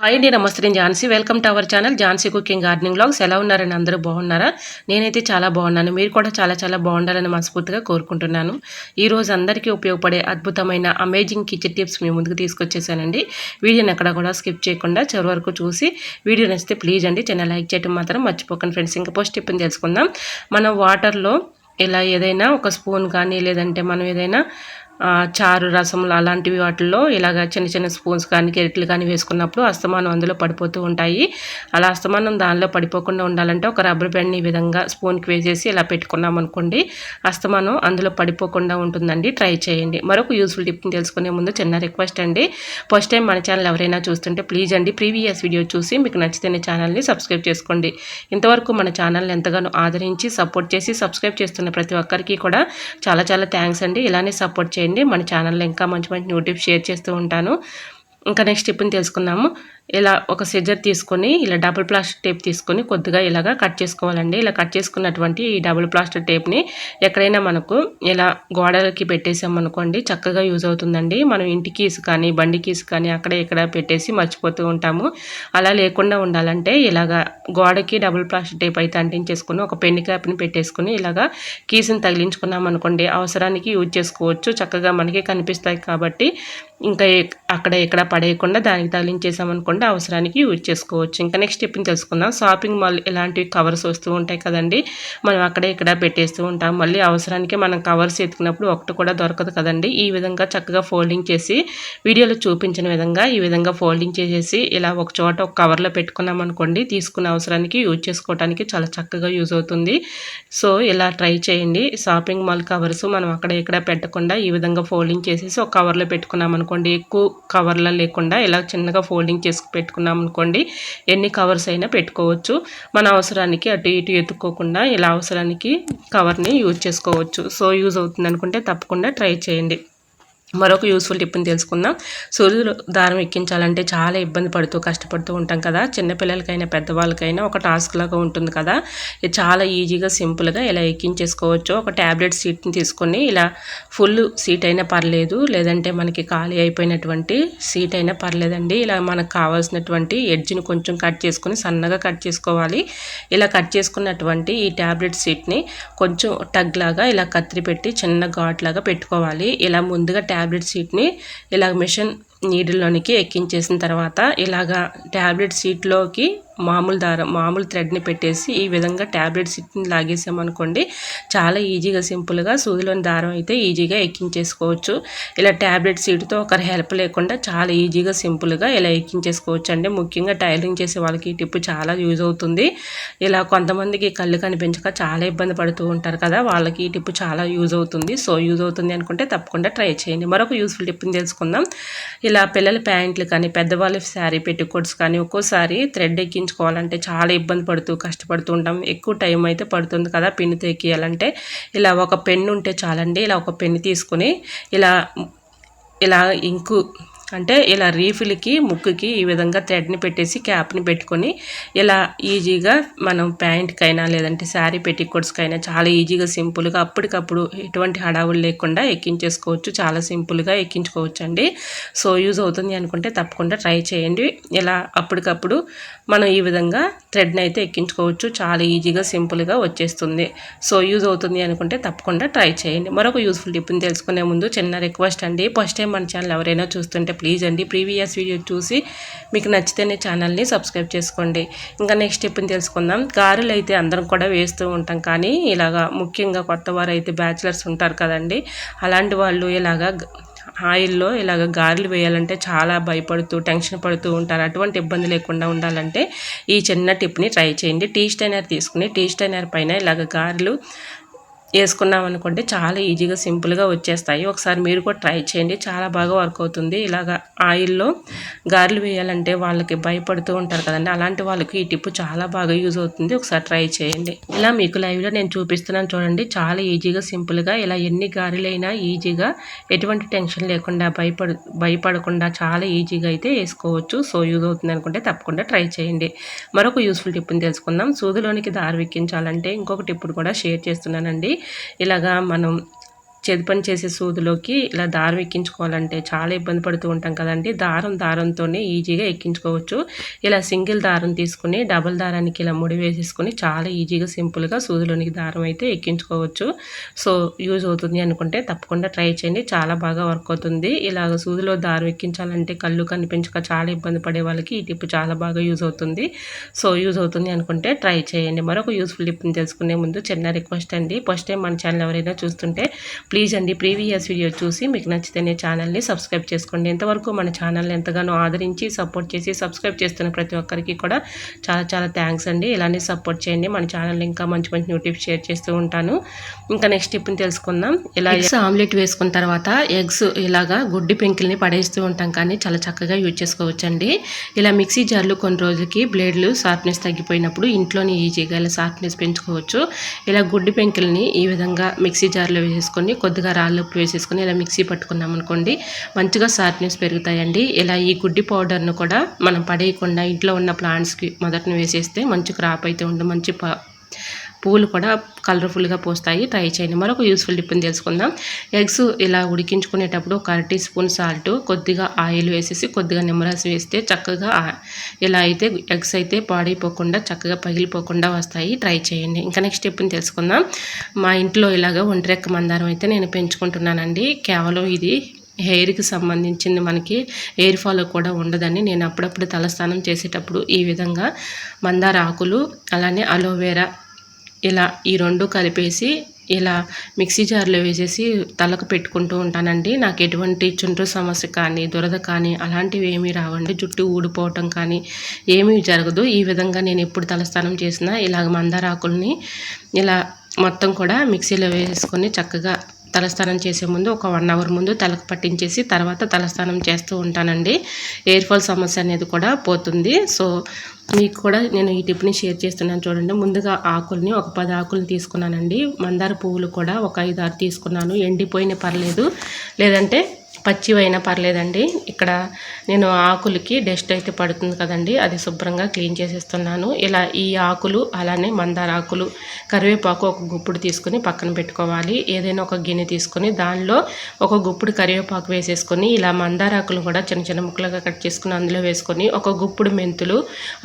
Hi అండి నమస్తే నేను Jhansi. Welcome to our channel Jhansi cooking gardening blogs ఎలా ఉన్నారని అందరూ బాగున్నారా? నేనైతే చాలా బాగున్నాను. మీరు కూడా చాలా చాలా బాగుండాలని మనస్ఫూర్తిగా కోరుకుంటున్నాను. ఈ రోజు అందరికీ ఉపయోగపడే అద్భుతమైన అమేజింగ్ కిచెన్ టిప్స్ మీ ముందుకు తీసుకొచ్చేసానండి. వీడియోని ఎక్కడ కూడా స్కిప్ చేయకుండా చివరి వరకు చూసి వీడియో నచ్చితే ప్లీజ్ అండి చిన్న లైక్ చేయడం మాత్రం మర్చిపోకండి ఫ్రెండ్స్ ఇంకా పోస్ట్ టిప్ని తెలుసుకుందాం. మనం వాటర్లో ఇలా ఏదైనా ఒక స్పూన్ కానీ లేదంటే మనం ఏదైనా చారు రసములు అలాంటివి వాటిల్లో ఇలాగ చిన్న చిన్న స్పూన్స్ కానీ గెరిట్లు కానీ వేసుకున్నప్పుడు అస్తమానం అందులో పడిపోతూ ఉంటాయి. అలా అస్తమానం దానిలో పడిపోకుండా ఉండాలంటే ఒక రబ్బర్ బ్యాండ్ని ఈ విధంగా స్పూన్కి వేసేసి ఇలా పెట్టుకున్నాం అనుకోండి అస్తమానం అందులో పడిపోకుండా ఉంటుందండి. ట్రై చేయండి. మరొక యూస్ఫుల్ టిప్ని తెలుసుకునే ముందు చిన్న రిక్వెస్ట్ అండి. ఫస్ట్ టైం మన ఛానల్ ఎవరైనా చూస్తుంటే ప్లీజ్ అండి ప్రీవియస్ వీడియో చూసి మీకు నచ్చితేనే ఛానల్ని సబ్స్క్రైబ్ చేసుకోండి. ఇంతవరకు మన ఛానల్ని ఎంతగానో ఆదరించి సపోర్ట్ చేసి సబ్స్క్రైబ్ చేస్తున్న ప్రతి ఒక్కరికి కూడా చాలా చాలా థ్యాంక్స్ అండి. ఇలానే సపోర్ట్ చేయండి. మన ఛానల్లో ఇంకా మంచి మంచి న్యూటిప్స్ షేర్ చేస్తూ ఉంటాను. ఇంకా నెక్స్ట్ టిప్ని తెలుసుకుందాము. ఇలా ఒక సిజర్ తీసుకొని ఇలా డబుల్ ప్లాస్టర్ టేప్ తీసుకొని కొద్దిగా ఇలాగా కట్ చేసుకోవాలండి. ఇలా కట్ చేసుకున్నటువంటి ఈ డబుల్ ప్లాస్టర్ టేప్ని ఎక్కడైనా మనకు ఇలా గోడలకి పెట్టేసామనుకోండి చక్కగా యూజ్ అవుతుందండి. మనం ఇంటి కీస్ కానీ బండి కీస్ కానీ అక్కడ ఇక్కడ పెట్టేసి మర్చిపోతూ ఉంటాము. అలా లేకుండా ఉండాలంటే ఇలాగా గోడకి డబుల్ ప్లాస్టర్ టేప్ అయితే అంటించేసుకుని ఒక పెన్ క్యాప్ని పెట్టేసుకుని ఇలాగా కీస్ని తగిలించుకున్నాం అనుకోండి అవసరానికి యూజ్ చేసుకోవచ్చు. చక్కగా మనకి కనిపిస్తాయి కాబట్టి ఇంకా ఎక్- అక్కడ ఇక్కడ పడేయకుండా దానికి తగిలించేసామనుకోండి అవసరానికి యూజ్ చేసుకోవచ్చు. ఇంకా నెక్స్ట్ స్టెప్ని తెలుసుకుందాం. షాపింగ్ మాల్ ఇలాంటివి కవర్స్ వస్తూ ఉంటాయి కదండి. మనం అక్కడ ఇక్కడ పెట్టేస్తూ ఉంటాం. మళ్ళీ అవసరానికి మనం కవర్స్ ఎత్తుకున్నప్పుడు ఒకటి కూడా దొరకదు కదండి. ఈ విధంగా చక్కగా ఫోల్డింగ్ చేసి వీడియోలో చూపించిన విధంగా ఈ విధంగా ఫోల్డింగ్ చేసేసి ఇలా ఒక చోట ఒక కవర్లో పెట్టుకున్నాం అనుకోండి తీసుకున్న అవసరానికి యూజ్ చేసుకోవడానికి చాలా చక్కగా యూజ్ అవుతుంది. సో ఇలా ట్రై చేయండి. షాపింగ్ మాల్ కవర్స్ మనం అక్కడ ఇక్కడ పెట్టకుండా ఈ విధంగా ఫోల్డింగ్ చేసేసి ఒక కవర్లో పెట్టుకున్నాం అనుకోండి ఎక్కువ కవర్లో లేకుండా ఇలా చిన్నగా ఫోల్డింగ్ చేసి పెట్టుకున్నాం అనుకోండి ఎన్ని కవర్స్ అయినా పెట్టుకోవచ్చు. మన అవసరానికి అటు ఇటు ఎత్తుక్కోకుండా ఇలా అవసరానికి కవర్ని యూజ్ చేసుకోవచ్చు. సో యూజ్ అవుతుంది అనుకుంటే తప్పకుండా ట్రై చేయండి. మరొక యూస్ఫుల్ టిప్ని తెలుసుకుందాం. సూర్యుడు దారం ఎక్కించాలంటే చాలా ఇబ్బంది పడుతూ కష్టపడుతూ ఉంటాం కదా. చిన్నపిల్లలకైనా పెద్దవాళ్ళకైనా ఒక టాస్క్ లాగా ఉంటుంది కదా. ఇది చాలా ఈజీగా సింపుల్గా ఇలా ఎక్కించేసుకోవచ్చు. ఒక ట్యాబ్లెట్ సీట్ని తీసుకొని ఇలా ఫుల్ సీట్ అయినా పర్లేదు లేదంటే మనకి ఖాళీ అయిపోయినటువంటి సీట్ అయినా పర్లేదండి. ఇలా మనకు కావాల్సినటువంటి ఎడ్జ్ని కొంచెం కట్ చేసుకొని సన్నగా కట్ చేసుకోవాలి. ఇలా కట్ చేసుకున్నటువంటి ఈ ట్యాబ్లెట్ సీట్ని కొంచెం టగ్ లాగా ఇలా కత్తిరి పెట్టి చిన్న ఘాట్ లాగా పెట్టుకోవాలి. ఇలా ముందుగా ట్యాబ్లెట్ సీట్ని ఇలాగ మిషన్ నీడిల్లోనికి ఎక్కించేసిన తర్వాత ఇలాగా ట్యాబ్లెట్ సీట్లోకి మామూలు దారం మామూలు థ్రెడ్ని పెట్టేసి ఈ విధంగా ట్యాబ్లెట్ సీట్ని లాగేసామనుకోండి చాలా ఈజీగా సింపుల్గా సూదిలోని దారం అయితే ఈజీగా ఎక్కించేసుకోవచ్చు. ఇలా ట్యాబ్లెట్ సీట్తో ఒకరి హెల్ప్ లేకుండా చాలా ఈజీగా సింపుల్గా ఇలా ఎక్కించేసుకోవచ్చు అండి. ముఖ్యంగా టైలరింగ్ చేసే వాళ్ళకి ఈ టిప్ చాలా యూజ్ అవుతుంది. ఇలా కొంతమందికి కళ్ళు కనిపించక చాలా ఇబ్బంది పడుతూ ఉంటారు కదా వాళ్ళకి ఈ టిప్ చాలా యూజ్ అవుతుంది. సో యూజ్ అవుతుంది అనుకుంటే తప్పకుండా ట్రై చేయండి. మరొక యూస్ఫుల్ టిప్ని తెలుసుకుందాం. ఇలా పిల్లల ప్యాంట్లు కానీ పెద్దవాళ్ళ శారీ పెట్టుకోట్స్ కానీ ఒక్కోసారి థ్రెడ్ ఎక్కించుకోవాలంటే చాలా ఇబ్బంది పడుతూ కష్టపడుతూ ఉంటాం. ఎక్కువ టైం అయితే పడుతుంది కదా పెన్ను ఎక్కియాలంటే ఇలా ఒక పెన్ను ఉంటే చాలండి. ఇలా ఒక పెన్ను తీసుకుని ఇలా ఇలా ఇంకు అంటే ఇలా రీఫిల్కి ముక్కుకి ఈ విధంగా థ్రెడ్ని పెట్టేసి క్యాప్ని పెట్టుకొని ఇలా ఈజీగా మనం ప్యాంట్కైనా లేదంటే శారీ పెట్టికోట్స్కైనా చాలా ఈజీగా సింపుల్గా అప్పటికప్పుడు ఎటువంటి హడావులు లేకుండా ఎక్కించేసుకోవచ్చు. చాలా సింపుల్గా ఎక్కించుకోవచ్చు అండి సో యూజ్ అవుతుంది అనుకుంటే తప్పకుండా ట్రై చేయండి. ఇలా అప్పటికప్పుడు మనం ఈ విధంగా థ్రెడ్ని అయితే ఎక్కించుకోవచ్చు. చాలా ఈజీగా సింపుల్గా వచ్చేస్తుంది. సో యూజ్ అవుతుంది అనుకుంటే తప్పకుండా ట్రై చేయండి. మరొక యూస్ఫుల్ టిప్ని తెలుసుకునే ముందు చిన్న రిక్వెస్ట్ అండి. ఫస్ట్ టైం మన ఛానల్ ఎవరైనా చూస్తుంటే ప్లీజ్ అండి ప్రీవియస్ వీడియో చూసి మీకు నచ్చితేనే ఛానల్ని సబ్స్క్రైబ్ చేసుకోండి. ఇంకా నెక్స్ట్ టిప్ని తెలుసుకుందాం. గారెలు అయితే అందరం కూడా వేస్తూ ఉంటాం కానీ ఇలాగా ముఖ్యంగా కొత్త వారు అయితే బ్యాచిలర్స్ ఉంటారు కదండి. అలాంటి వాళ్ళు ఇలాగా ఆయిల్లో ఇలాగ గారెలు వేయాలంటే చాలా భయపడుతూ టెన్షన్ పడుతూ ఉంటారు. అటువంటి ఇబ్బంది లేకుండా ఉండాలంటే ఈ చిన్న టిప్ని ట్రై చేయండి. టీ స్టైనర్ తీసుకుని టీ స్టైనర్ పైన ఇలాగ గారెలు వేసుకున్నాం అనుకోండి చాలా ఈజీగా సింపుల్గా వచ్చేస్తాయి. ఒకసారి మీరు కూడా ట్రై చేయండి. చాలా బాగా వర్క్ అవుతుంది. ఇలాగ ఆయిల్లో గారెలు వేయాలంటే వాళ్ళకి భయపడుతూ ఉంటారు కదండి. అలాంటి వాళ్ళకి ఈ టిప్ చాలా బాగా యూజ్ అవుతుంది. ఒకసారి ట్రై చేయండి. ఇలా మీకు లైవ్లో నేను చూపిస్తున్నాను చూడండి. చాలా ఈజీగా సింపుల్గా ఇలా ఎన్ని గారెలైనా ఈజీగా ఎటువంటి టెన్షన్ లేకుండా భయపడ భయపడకుండా చాలా ఈజీగా అయితే వేసుకోవచ్చు. సో యూజ్ అవుతుంది అనుకుంటే తప్పకుండా ట్రై చేయండి. మరొక యూస్ఫుల్ టిప్ని తెలుసుకుందాం. సూదిలోనికి దారి వెక్కించాలంటే ఇంకొక టిప్ కూడా షేర్ చేస్తున్నానండి. ఇలాగా మనం చేతి పని చేసే సూదులోకి ఇలా దారం ఎక్కించుకోవాలంటే చాలా ఇబ్బంది పడుతూ ఉంటాం కదండి. దారం దారంతోనే ఈజీగా ఎక్కించుకోవచ్చు. ఇలా సింగిల్ దారం తీసుకుని డబుల్ దారానికి ఇలా ముడి వేసేసుకుని చాలా ఈజీగా సింపుల్గా సూదిలోనికి దారం అయితే ఎక్కించుకోవచ్చు. సో యూజ్ అవుతుంది అనుకుంటే తప్పకుండా ట్రై చేయండి. చాలా బాగా వర్క్ అవుతుంది. ఇలాగ సూదిలో దారం ఎక్కించాలంటే కళ్ళు కనిపించక చాలా ఇబ్బంది పడే వాళ్ళకి ఈ టిప్ చాలా బాగా యూజ్ అవుతుంది. సో యూజ్ అవుతుంది అనుకుంటే ట్రై చేయండి. మరొక యూస్ఫుల్ టిప్ని తెలుసుకునే ముందు చిన్న రిక్వెస్ట్ అండి. ఫస్ట్ టైం మన ఛానల్ ఎవరైనా చూస్తుంటే ప్లీజ్ అండి ప్రీవియస్ వీడియో చూసి మీకు నచ్చితేనే ఛానల్ని సబ్స్క్రైబ్ చేసుకోండి. ఎంతవరకు మన ఛానల్ని ఎంతగానో ఆదరించి సపోర్ట్ చేసి సబ్స్క్రైబ్ చేస్తున్న ప్రతి ఒక్కరికి కూడా చాలా చాలా థ్యాంక్స్ అండి. ఇలానే సపోర్ట్ చేయండి. మన ఛానల్ ఇంకా మంచి మంచి న్యూటిప్స్ షేర్ చేస్తూ ఉంటాను. ఇంకా నెక్స్ట్ టిప్ని తెలుసుకుందాం. ఇలా ఎగ్స్ ఆమ్లెట్ వేసుకున్న తర్వాత ఎగ్స్ ఇలాగా గుడ్డి పెంకిల్ని పడేస్తూ ఉంటాం కానీ చాలా చక్కగా యూజ్ చేసుకోవచ్చండి. ఇలా మిక్సీ జార్లు కొన్ని రోజులకి బ్లేడ్లు షార్ప్నెస్ తగ్గిపోయినప్పుడు ఇంట్లోనే ఈజీగా ఇలా షార్ప్నెస్ పెంచుకోవచ్చు. ఇలా గుడ్డి పెంకిల్ని ఈ విధంగా మిక్సీ జార్లో వేసుకొని కొద్దిగా రాళ్ళు ఉప్పు వేసేసుకుని ఇలా మిక్సీ పట్టుకున్నాం అనుకోండి మంచిగా షార్ప్నెస్ పెరుగుతాయండి. ఇలా ఈ గుడ్డి పౌడర్ను కూడా మనం పడేయకుండా ఇంట్లో ఉన్న ప్లాంట్స్కి మొదటిని వేసేస్తే మంచి క్రాప్ అయితే ఉండి మంచి పువ్వులు కూడా కలర్ఫుల్గా పోస్తాయి. ట్రై చేయండి. మరొక యూస్ఫుల్ టిప్ని తెలుసుకుందాం. ఎగ్స్ ఇలా ఉడికించుకునేటప్పుడు ఒక అర టీ స్పూన్ సాల్ట్ కొద్దిగా ఆయిల్ వేసేసి కొద్దిగా నిమ్మరసం వేస్తే చక్కగా ఇలా అయితే ఎగ్స్ అయితే పాడైపోకుండా చక్కగా పగిలిపోకుండా వస్తాయి. ట్రై చేయండి. ఇంకా నెక్స్ట్ టిప్ని తెలుసుకుందాం. మా ఇంట్లో ఇలాగ ఒంటరెక్క మందారం అయితే నేను పెంచుకుంటున్నానండి. కేవలం ఇది హెయిర్కి సంబంధించింది మనకి హెయిర్ ఫాల్ కూడా ఉండదని నేను అప్పుడప్పుడు తలస్నానం చేసేటప్పుడు ఈ విధంగా మందార ఆకులు అలానే అలోవేరా ఇలా ఈ రెండు కలిపేసి ఇలా మిక్సీ జార్లో వేసేసి తలకు పెట్టుకుంటూ ఉంటానండి. నాకు ఎటువంటి చుండ్రు సమస్య కానీ దురద కానీ అలాంటివి ఏమీ రావండి. జుట్టు ఊడిపోవటం కానీ ఏమీ జరగదు. ఈ విధంగా నేను ఎప్పుడు తలస్నానం చేసినా ఇలాగ మందారాకుల్ని ఇలా మొత్తం కూడా మిక్సీలో వేసుకొని చక్కగా తలస్నానం చేసే ముందు ఒక వన్ అవర్ ముందు తలకు పట్టించేసి తర్వాత తలస్నానం చేస్తూ ఉంటానండి. ఎయిర్ ఫాల్ సమస్య అనేది కూడా పోతుంది. సో మీకు కూడా నేను ఈ టిప్ని షేర్ చేస్తున్నాను చూడండి. ముందుగా ఆకుల్ని ఒక పది ఆకులు తీసుకున్నానండి. మందార పువ్వులు కూడా ఒక ఐదు ఆరు తీసుకున్నాను. ఎండిపోయిన పర్లేదు. లేదంటే పచ్చివైనా పర్లేదండి. ఇక్కడ నేను ఆకులకి డస్ట్ అయితే పడుతుంది కదండి. అది శుభ్రంగా క్లీన్ చేసేస్తున్నాను. ఇలా ఈ ఆకులు అలానే మందార ఆకులు కరివేపాకు ఒక గుప్పుడు తీసుకుని పక్కన పెట్టుకోవాలి. ఏదైనా ఒక గిన్నె తీసుకొని దానిలో ఒక గుప్పుడు కరివేపాకు వేసేసుకొని ఇలా మందార ఆకులు కూడా చిన్న చిన్న ముక్కలుగా కట్ చేసుకుని అందులో వేసుకొని ఒక గుప్పుడు మెంతులు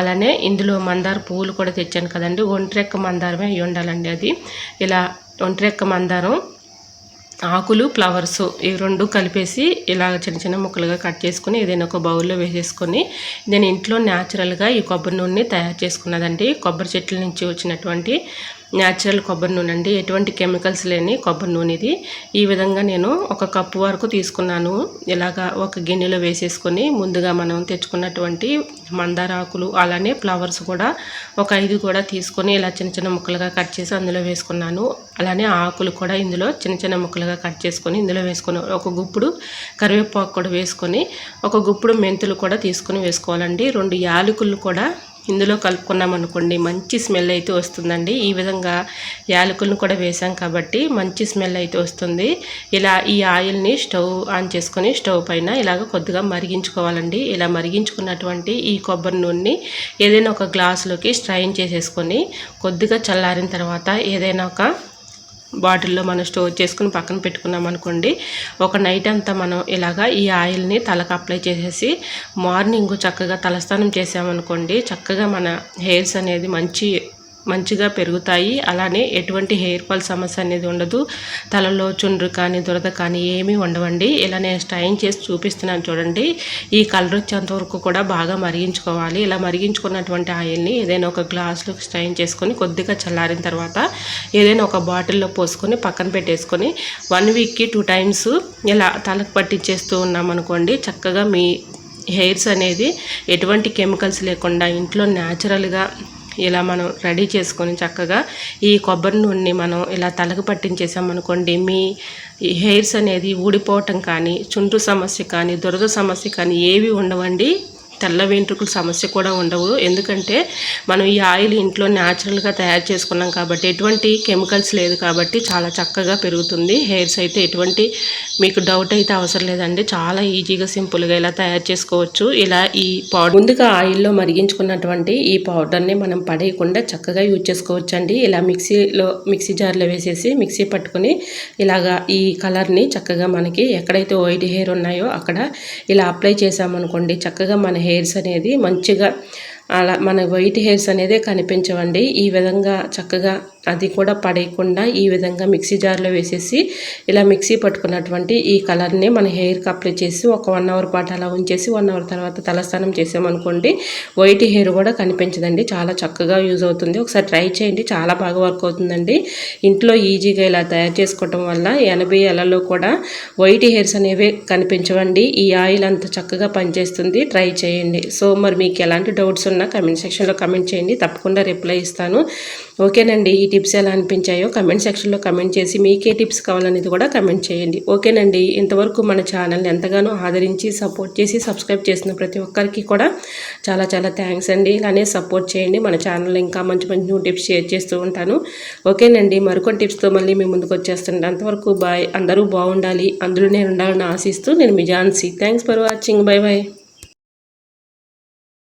అలానే ఇందులో మందార పువ్వులు కూడా తెచ్చాను కదండి. ఒంట్రెక్క మందారమే అయ్యి ఉండాలండి అది. ఇలా ఒంట్రెక్క మందారం ఆకులు ఫ్లవర్స్ ఈ రెండు కలిపేసి ఇలా చిన్న చిన్న ముక్కలుగా కట్ చేసుకుని ఏదైనా ఒక బౌల్లో వేసేసుకొని నేను ఇంట్లో న్యాచురల్గా ఈ కొబ్బరి నూనె తయారు చేసుకున్నదండి. కొబ్బరి చెట్ల నుంచి వచ్చినటువంటి న్యాచురల్ కొబ్బరి నూనె అండి. ఎటువంటి కెమికల్స్ లేని కొబ్బరి నూనె ఇది ఈ విధంగా నేను ఒక కప్పు వరకు తీసుకున్నాను. ఇలాగా ఒక గిన్నెలో వేసేసుకొని ముందుగా మనం తెచ్చుకున్నటువంటి మందార ఆకులు అలానే ఫ్లవర్స్ కూడా ఒక ఐదు కూడా తీసుకొని ఇలా చిన్న చిన్న ముక్కలుగా కట్ చేసి అందులో వేసుకున్నాను. అలానే ఆకులు కూడా ఇందులో చిన్న చిన్న ముక్కలుగా కట్ చేసుకొని ఇందులో వేసుకొని ఒక గుప్పుడు కరివేపాకు కూడా వేసుకొని ఒక గుప్పుడు మెంతులు కూడా తీసుకొని వేసుకోవాలండి. రెండు యాలకులు కూడా ఇందులో కలుపుకున్నాం అనుకోండి మంచి స్మెల్ అయితే వస్తుందండి. ఈ విధంగా యాలకులను కూడా వేసాం కాబట్టి మంచి స్మెల్ అయితే వస్తుంది. ఇలా ఈ ఆయిల్ని స్టవ్ ఆన్ చేసుకొని స్టవ్ పైన ఇలాగ కొద్దిగా మరిగించుకోవాలండి. ఇలా మరిగించుకున్నటువంటి ఈ కొబ్బరి నూనెని ఏదైనా ఒక గ్లాసులోకి స్ట్రైన్ చేసేసుకొని కొద్దిగా చల్లారిన తర్వాత ఏదైనా ఒక బాటిల్లో మనం స్టోర్ చేసుకుని పక్కన పెట్టుకున్నాం అనుకోండి ఒక నైట్ అంతా మనం ఇలాగా ఈ ఆయిల్ని తలకు అప్లై చేసేసి మార్నింగ్ చక్కగా తలస్నానం చేసామనుకోండి చక్కగా మన హెయిర్స్ అనేది మంచి మంచిగా పెరుగుతాయి. అలానే ఎటువంటి హెయిర్ ఫాల్ సమస్య అనేది ఉండదు. తలలో చుండ్రు కానీ దురద కానీ ఏమీ ఉండవండి. ఇలా నేను స్టైన్ చేసి చూపిస్తున్నాను చూడండి. ఈ కలర్ వచ్చేంత వరకు కూడా బాగా మరిగించుకోవాలి. ఇలా మరిగించుకున్నటువంటి ఆయిల్ని ఏదైనా ఒక గ్లాస్లో స్టైన్ చేసుకొని కొద్దిగా చల్లారిన తర్వాత ఏదైనా ఒక బాటిల్లో పోసుకొని పక్కన పెట్టేసుకొని వన్ వీక్కి టూ టైమ్స్ ఇలా తలకు పట్టించేస్తూ ఉన్నాం అనుకోండి చక్కగా మీ హెయిర్స్ అనేది ఎటువంటి కెమికల్స్ లేకుండా ఇంట్లో న్యాచురల్గా ఇలా మనం రెడీ చేసుకొని చక్కగా ఈ కొబ్బరి నూనెని మనం ఇలా తలకు పట్టించేసామనుకోండి మీ హెయిర్స్ అనేది ఊడిపోవటం కానీ చుండ్రు సమస్య కానీ దురద సమస్య కానీ ఏవి ఉండవండి. తెల్ల వెంట్రుకల సమస్య కూడా ఉండవు. ఎందుకంటే మనం ఈ ఆయిల్ ఇంట్లో న్యాచురల్గా తయారు చేసుకున్నాం కాబట్టి ఎటువంటి కెమికల్స్ లేదు కాబట్టి చాలా చక్కగా పెరుగుతుంది. హెయిర్స్ అయితే ఎటువంటి మీకు డౌట్ అయితే అవసరం లేదండి. చాలా ఈజీగా సింపుల్గా ఇలా తయారు చేసుకోవచ్చు. ఇలా ఈ పౌడర్ ముందుగా ఆయిల్లో మరిగించుకున్నటువంటి ఈ పౌడర్ని మనం పడేయకుండా చక్కగా యూజ్ చేసుకోవచ్చండి. ఇలా మిక్సీలో మిక్సీ జార్లో వేసేసి మిక్సీ పట్టుకొని ఇలాగా ఈ కలర్ని చక్కగా మనకి ఎక్కడైతే వైట్ హెయిర్ ఉన్నాయో అక్కడ ఇలా అప్లై చేసామనుకోండి చక్కగా మన హెయిర్స్ అనేది మంచిగా అలా మన వైట్ హెయిర్స్ అనేది కనిపించవండి. ఈ విధంగా చక్కగా అది కూడా పడేయకుండా ఈ విధంగా మిక్సీ జార్లో వేసేసి ఇలా మిక్సీ పట్టుకున్నటువంటి ఈ కలర్ని మన హెయిర్కి అప్లై చేసి ఒక వన్ అవర్ పాటు అలా ఉంచేసి వన్ అవర్ తర్వాత తలస్నానం చేసామనుకోండి వైట్ హెయిర్ కూడా కనిపించదండి. చాలా చక్కగా యూజ్ అవుతుంది. ఒకసారి ట్రై చేయండి. చాలా బాగా వర్క్ అవుతుందండి. ఇంట్లో ఈజీగా ఇలా తయారు చేసుకోవటం వల్ల ఎనభై ఏళ్ళలో కూడా వైట్ హెయిర్స్ అనేవి కనిపించవండి. ఈ ఆయిల్ అంత చక్కగా పనిచేస్తుంది. ట్రై చేయండి. సో మరి మీకు ఎలాంటి డౌట్స్ ఉన్నా కమెంట్ సెక్షన్లో కమెంట్ చేయండి. తప్పకుండా రిప్లై ఇస్తాను. ఓకేనండి ఈ టిప్స్ ఎలా అనిపించాయో కమెంట్ సెక్షన్లో కమెంట్ చేసి మీకే టిప్స్ కావాలనేది కూడా కమెంట్ చేయండి. ఓకేనండి ఇంతవరకు మన ఛానల్ని ఎంతగానో ఆదరించి సపోర్ట్ చేసి సబ్స్క్రైబ్ చేసిన ప్రతి ఒక్కరికి కూడా చాలా చాలా థ్యాంక్స్ అండి. ఇలానే సపోర్ట్ చేయండి మన ఛానల్ ఇంకా మంచి మంచి న్యూ టిప్స్ షేర్ చేస్తూ ఉంటాను. ఓకేనండి మరికొన్ని టిప్స్తో మళ్ళీ మీ ముందుకు వచ్చేస్తుండే అంతవరకు బాయ్. అందరూ బాగుండాలి అందులో నేను ఉండాలని ఆశిస్తూ నేను మీ Jhansi. Thanks for watching. Bye bye